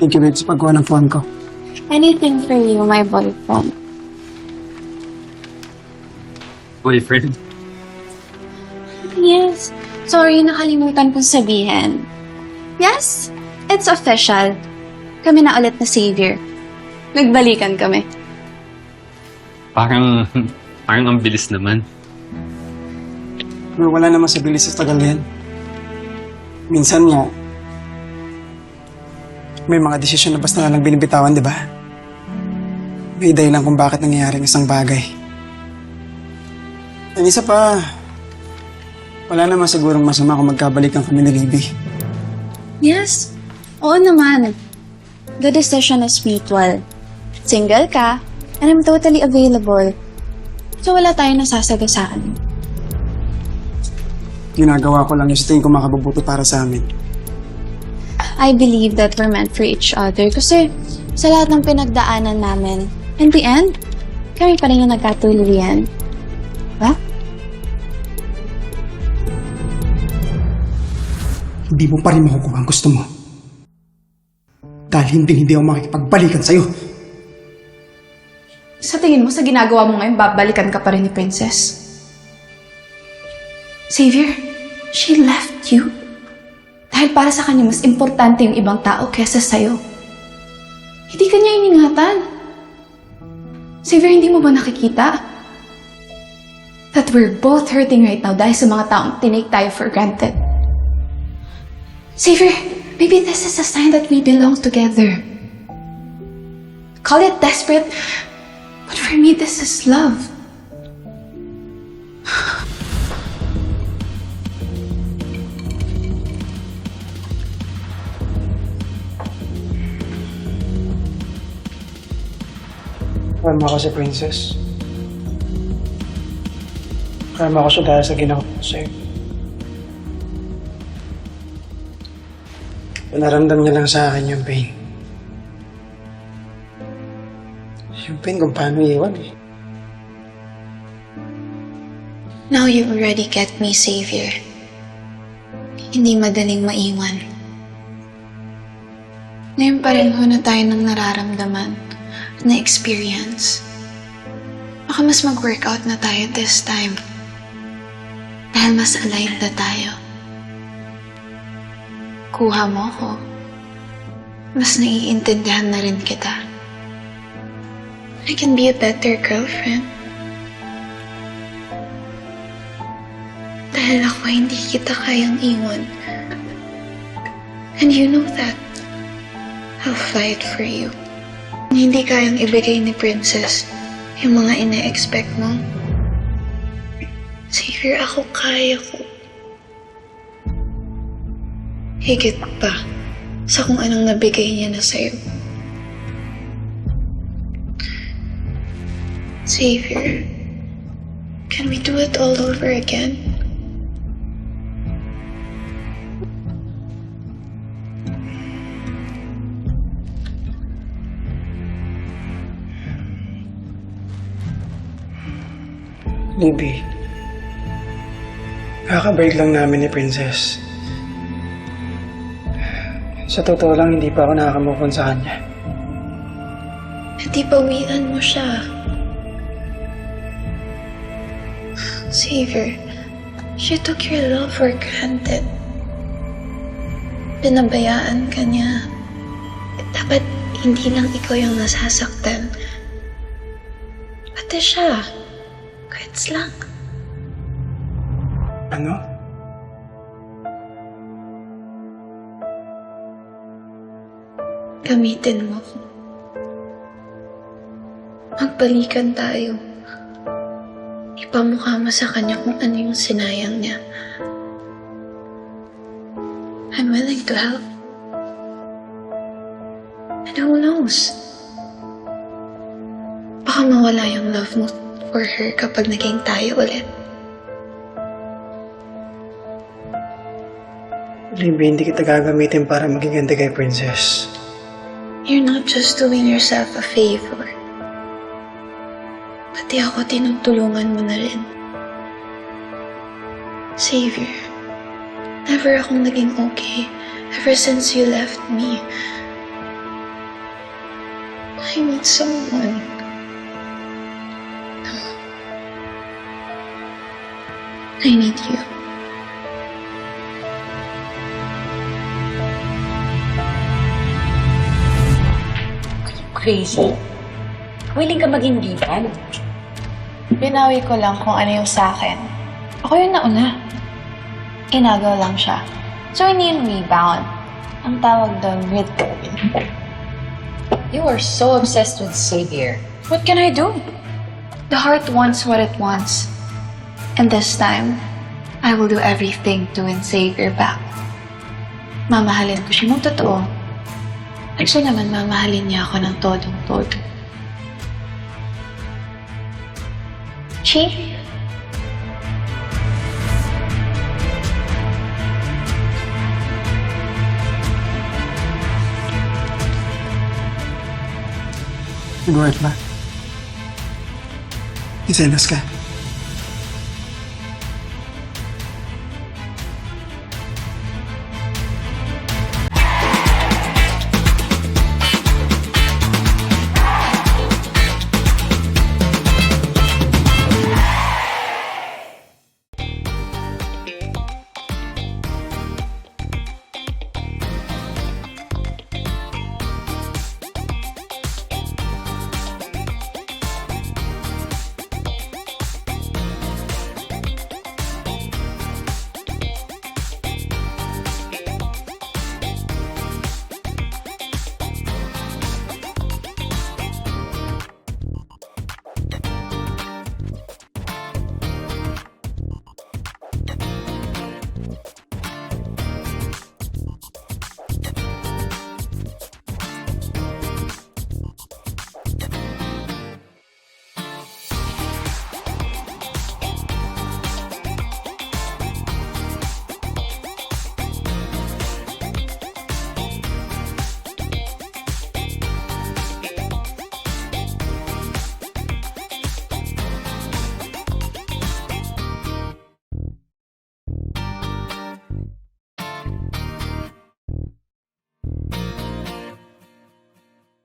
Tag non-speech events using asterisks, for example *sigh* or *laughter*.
Thank you, babe, sa pagkuha ng phone ko. Anything for you, my boyfriend. Boyfriend? Yes. Sorry, nakalimutan kong sabihin. Yes, it's official. Kami na ulit na savior. Nagbalikan kami. Parang, *laughs* parang ang bilis naman. Pero wala naman sa bilis sa tagal yan. Minsan nga, may mga desisyon na basta na lang binibitawan, di ba? May dahilan kung bakit nangyayari ang isang bagay. Ang isa pa, wala naman sigurong masama kung magkabalikan kami ni Libby. Yes. Oo naman. The decision is mutual. Single ka, and I'm totally available. So wala tayong nasasagasaan. Ginagawa ko lang yung sa tingin ko makabubuto para sa amin. I believe that we're meant for each other kasi sa lahat ng pinagdaanan namin, in the end, kami pa rin yung nagkatuluyan. Diba? Hindi mo pa rin makukuha ang gusto mo. Dahil hindi hindi ako makikipagbalikan sa'yo. Sa tingin mo, sa ginagawa mo ngayon, babalikan ka pa rin ni Princess? Xavier, she left you. Dahil para sa kanya, mas importante yung ibang tao kesa sa'yo. Hindi ka niya iningatan. Xavier, hindi mo ba nakikita? That we're both hurting right now dahil sa mga taong tinake tayo for granted. Xavier, maybe this is a sign that we belong together. Call it desperate, but for me, this is love. Karma ako si Princess. Karma ako siya dahil sa ginawa ko sa'yo. Naramdam niya lang sa akin yung pain. Yung pain kung paano iwan eh. Now you already get me, Savior. Hindi madaling maiwan. Ngayon pareho na tayo ng nararamdaman at na-experience. Baka mas mag-workout na tayo this time. Dahil mas aligned na tayo. Kuha mo ko. Mas naiintindihan na rin kita. I can be a better girlfriend. Dahil ako hindi kita kayang iwan. And you know that. I'll fight for you. Hindi kayang ibigay ni Princess yung mga ine-expect mo. Savior, ako kaya ko. Higit pa sa kung anong nabigay niya na sa'yo. Savior, can we do it all over again? Libby. Kakabreak lang namin ni Princess. Sa totoo lang, hindi pa ako nakakamove sa kanya. Hindi bawian mo siya. Savior, she took your love for granted. Pinabayaan ka niya. Dapat hindi lang ikaw yung nasasaktan. Pati siya. Kahit lang. Ano? Gamitin mo ko. Magbalikan tayo. Ipamukha mo sa kanya kung ano yung sinayang niya. I'm willing to help. And who knows? Baka mawala yung love mo for her kapag naging tayo ulit. Libby, hindi kita gagamitin para maging ganti kay Princess. You're not just doing yourself a favor. Pati ako tinutulungan mo na rin. Savior, never akong naging okay ever since you left me. I need someone. I need you. Crazy. Willing ka maging divan. Binawi ko lang kung ano yung sa akin. Ako yung nauna. Inagaw lang siya. So, hindi yung rebound. Ang tawag doon, return. You are so obsessed with Xavier. What can I do? The heart wants what it wants. And this time, I will do everything to win Xavier back. Mamahalin ko siya ng totoo. Actually naman, mamahalin niya ako ng todong-todo. Chief? Nag-work ba? Iselos ka.